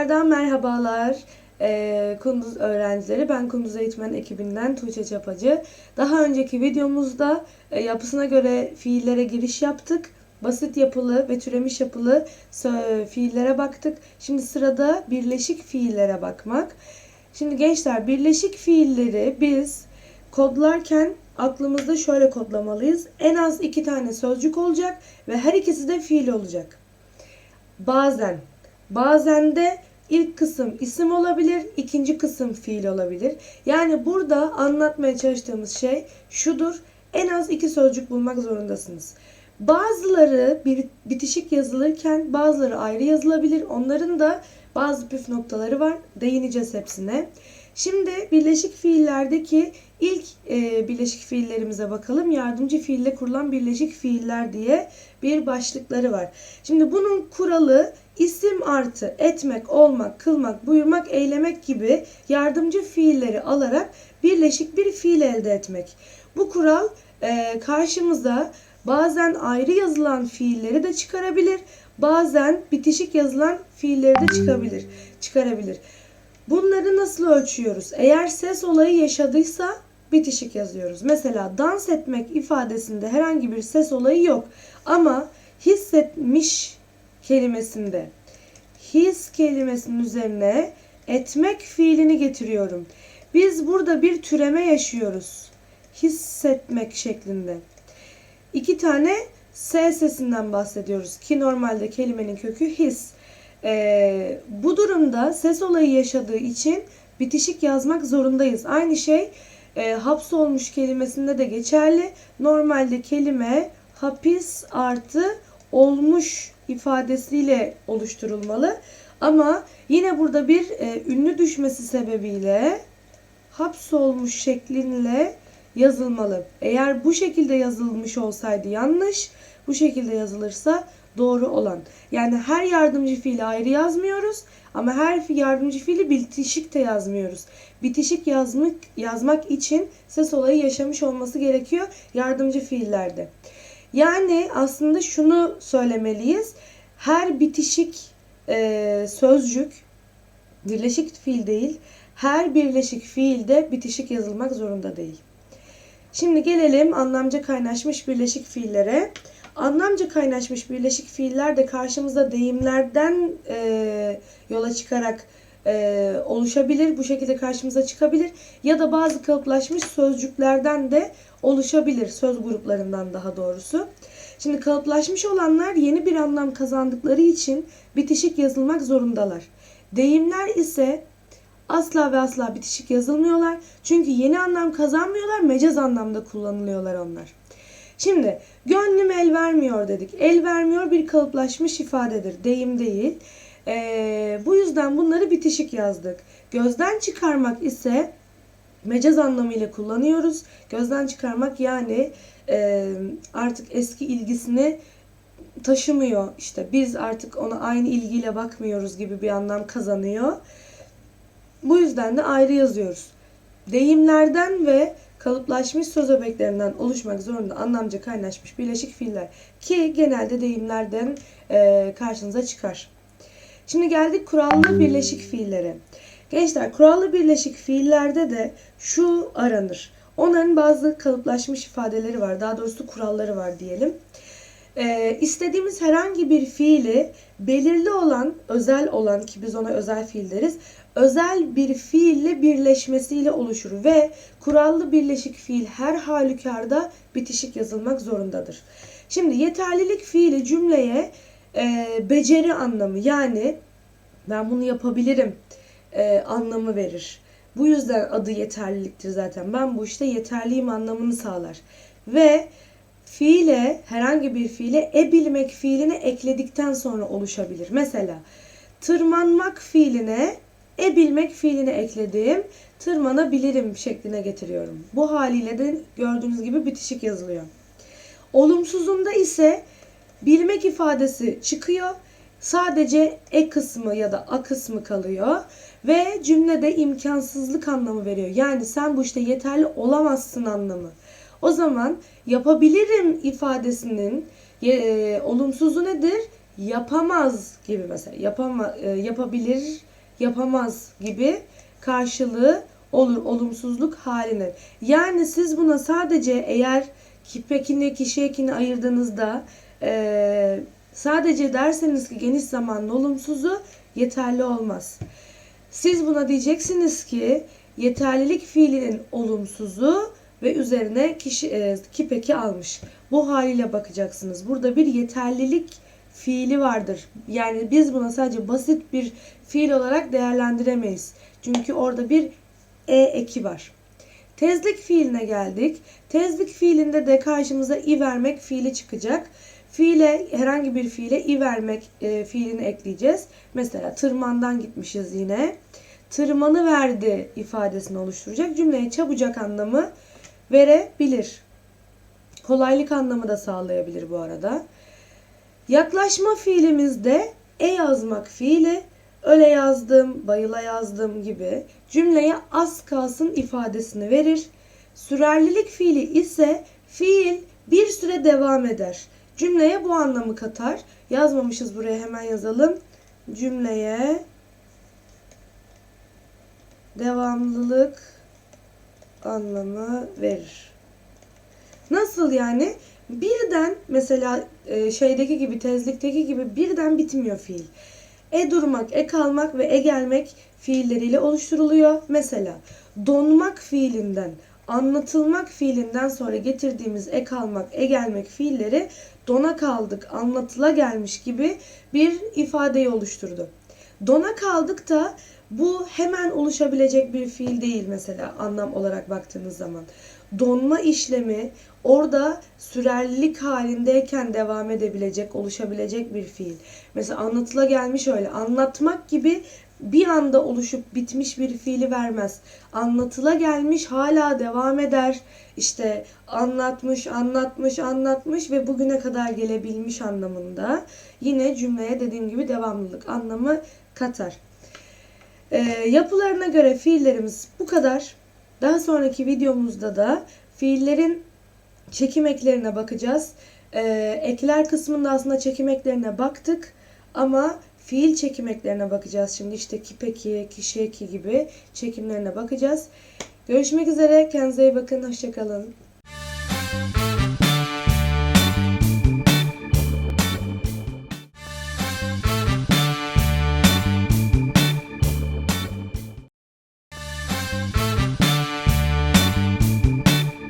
Tekrardan merhabalar ee, Kunduz öğrencileri. Ben Kunduz Eğitmen ekibinden Tuğçe Çapacı. Daha önceki videomuzda e, yapısına göre fiillere giriş yaptık. Basit yapılı ve türemiş yapılı fiillere baktık. Şimdi sırada birleşik fiillere bakmak. Şimdi gençler birleşik fiilleri biz kodlarken aklımızda şöyle kodlamalıyız. En az iki tane sözcük olacak ve her ikisi de fiil olacak. Bazen. Bazen de ilk kısım isim olabilir, ikinci kısım fiil olabilir. Yani burada anlatmaya çalıştığımız şey şudur. En az iki sözcük bulmak zorundasınız. Bazıları bir bitişik yazılırken bazıları ayrı yazılabilir. Onların da bazı püf noktaları var. Değineceğiz hepsine. Şimdi birleşik fiillerdeki ilk e, birleşik fiillerimize bakalım. Yardımcı fiille kurulan birleşik fiiller diye bir başlıkları var. Şimdi bunun kuralı isim artı etmek, olmak, kılmak, buyurmak, eylemek gibi yardımcı fiilleri alarak birleşik bir fiil elde etmek. Bu kural e, karşımıza bazen ayrı yazılan fiilleri de çıkarabilir, bazen bitişik yazılan fiilleri de çıkabilir, çıkarabilir. Bunları nasıl ölçüyoruz? Eğer ses olayı yaşadıysa bitişik yazıyoruz. Mesela dans etmek ifadesinde herhangi bir ses olayı yok. Ama hissetmiş kelimesinde his kelimesinin üzerine etmek fiilini getiriyorum. Biz burada bir türeme yaşıyoruz. Hissetmek şeklinde. İki tane S sesinden bahsediyoruz ki normalde kelimenin kökü his. Ee, bu durumda ses olayı yaşadığı için bitişik yazmak zorundayız. Aynı şey e, hapsolmuş kelimesinde de geçerli. Normalde kelime hapis artı olmuş ifadesiyle oluşturulmalı. Ama yine burada bir e, ünlü düşmesi sebebiyle hapsolmuş şeklinle yazılmalı. Eğer bu şekilde yazılmış olsaydı yanlış, bu şekilde yazılırsa doğru olan. Yani her yardımcı fiili ayrı yazmıyoruz ama her yardımcı fiili bitişik de yazmıyoruz. Bitişik yazmak, yazmak için ses olayı yaşamış olması gerekiyor yardımcı fiillerde. Yani aslında şunu söylemeliyiz. Her bitişik e, sözcük birleşik fiil değil. Her birleşik fiilde bitişik yazılmak zorunda değil. Şimdi gelelim anlamca kaynaşmış birleşik fiillere. Anlamca kaynaşmış birleşik fiiller de karşımıza deyimlerden e, yola çıkarak e, oluşabilir. Bu şekilde karşımıza çıkabilir. Ya da bazı kalıplaşmış sözcüklerden de oluşabilir. Söz gruplarından daha doğrusu. Şimdi kalıplaşmış olanlar yeni bir anlam kazandıkları için bitişik yazılmak zorundalar. Deyimler ise asla ve asla bitişik yazılmıyorlar. Çünkü yeni anlam kazanmıyorlar, mecaz anlamda kullanılıyorlar onlar. Şimdi gönlüm el vermiyor dedik. El vermiyor bir kalıplaşmış ifadedir. Deyim değil. Ee, bu yüzden bunları bitişik yazdık. Gözden çıkarmak ise mecaz anlamıyla kullanıyoruz. Gözden çıkarmak yani e, artık eski ilgisini taşımıyor. İşte biz artık ona aynı ilgiyle bakmıyoruz gibi bir anlam kazanıyor. Bu yüzden de ayrı yazıyoruz. Deyimlerden ve kalıplaşmış söz öbeklerinden oluşmak zorunda anlamca kaynaşmış birleşik fiiller ki genelde deyimlerden e, karşınıza çıkar. Şimdi geldik kurallı birleşik fiillere. Gençler kurallı birleşik fiillerde de şu aranır. Onların bazı kalıplaşmış ifadeleri var. Daha doğrusu kuralları var diyelim. Ee, istediğimiz herhangi bir fiili belirli olan, özel olan ki biz ona özel fiil deriz. Özel bir fiille birleşmesiyle oluşur ve kurallı birleşik fiil her halükarda bitişik yazılmak zorundadır. Şimdi yeterlilik fiili cümleye e, beceri anlamı yani ben bunu yapabilirim e, anlamı verir. Bu yüzden adı yeterliliktir zaten. Ben bu işte yeterliyim anlamını sağlar. Ve fiile herhangi bir fiile e bilmek fiilini ekledikten sonra oluşabilir. Mesela tırmanmak fiiline e bilmek fiilini ekledim. Tırmanabilirim şekline getiriyorum. Bu haliyle de gördüğünüz gibi bitişik yazılıyor. Olumsuzunda ise bilmek ifadesi çıkıyor. Sadece e kısmı ya da a kısmı kalıyor ve cümlede imkansızlık anlamı veriyor. Yani sen bu işte yeterli olamazsın anlamı. O zaman yapabilirim ifadesinin e, olumsuzu nedir? Yapamaz gibi mesela. Yapama, e, yapabilir yapamaz gibi karşılığı olur olumsuzluk haline. Yani siz buna sadece eğer kipekini kişi ekini ayırdığınızda eee, sadece derseniz ki geniş zamanlı olumsuzu yeterli olmaz. Siz buna diyeceksiniz ki yeterlilik fiilinin olumsuzu ve üzerine kişi e, kipeki almış. Bu haliyle bakacaksınız. Burada bir yeterlilik fiili vardır. Yani biz buna sadece basit bir fiil olarak değerlendiremeyiz. Çünkü orada bir e eki var. Tezlik fiiline geldik. Tezlik fiilinde de karşımıza i vermek fiili çıkacak. Fiile herhangi bir fiile i vermek e, fiilini ekleyeceğiz. Mesela tırmandan gitmişiz yine. Tırmanı verdi ifadesini oluşturacak. Cümleye çabucak anlamı verebilir. Kolaylık anlamı da sağlayabilir bu arada. Yaklaşma fiilimizde e yazmak fiili öyle yazdım, bayıla yazdım gibi cümleye az kalsın ifadesini verir. Sürerlilik fiili ise fiil bir süre devam eder. Cümleye bu anlamı katar. Yazmamışız buraya hemen yazalım. Cümleye devamlılık anlamı verir. Nasıl yani? Birden mesela e, şeydeki gibi tezlikteki gibi birden bitmiyor fiil. E durmak, e kalmak ve e gelmek fiilleriyle oluşturuluyor. Mesela donmak fiilinden, anlatılmak fiilinden sonra getirdiğimiz e kalmak, e gelmek fiilleri dona kaldık, anlatıla gelmiş gibi bir ifadeyi oluşturdu. Dona kaldık da bu hemen oluşabilecek bir fiil değil mesela anlam olarak baktığınız zaman. Donma işlemi orada sürerlilik halindeyken devam edebilecek, oluşabilecek bir fiil. Mesela anlatıla gelmiş öyle. Anlatmak gibi bir anda oluşup bitmiş bir fiili vermez. Anlatıla gelmiş hala devam eder. İşte anlatmış, anlatmış, anlatmış ve bugüne kadar gelebilmiş anlamında. Yine cümleye dediğim gibi devamlılık anlamı katar. Ee, yapılarına göre fiillerimiz bu kadar. Daha sonraki videomuzda da fiillerin çekim eklerine bakacağız. Ee, ekler kısmında aslında çekim eklerine baktık ama fiil çekim eklerine bakacağız. Şimdi işte kipeki, kişi eki gibi çekimlerine bakacağız. Görüşmek üzere. Kendinize iyi bakın. Hoşçakalın.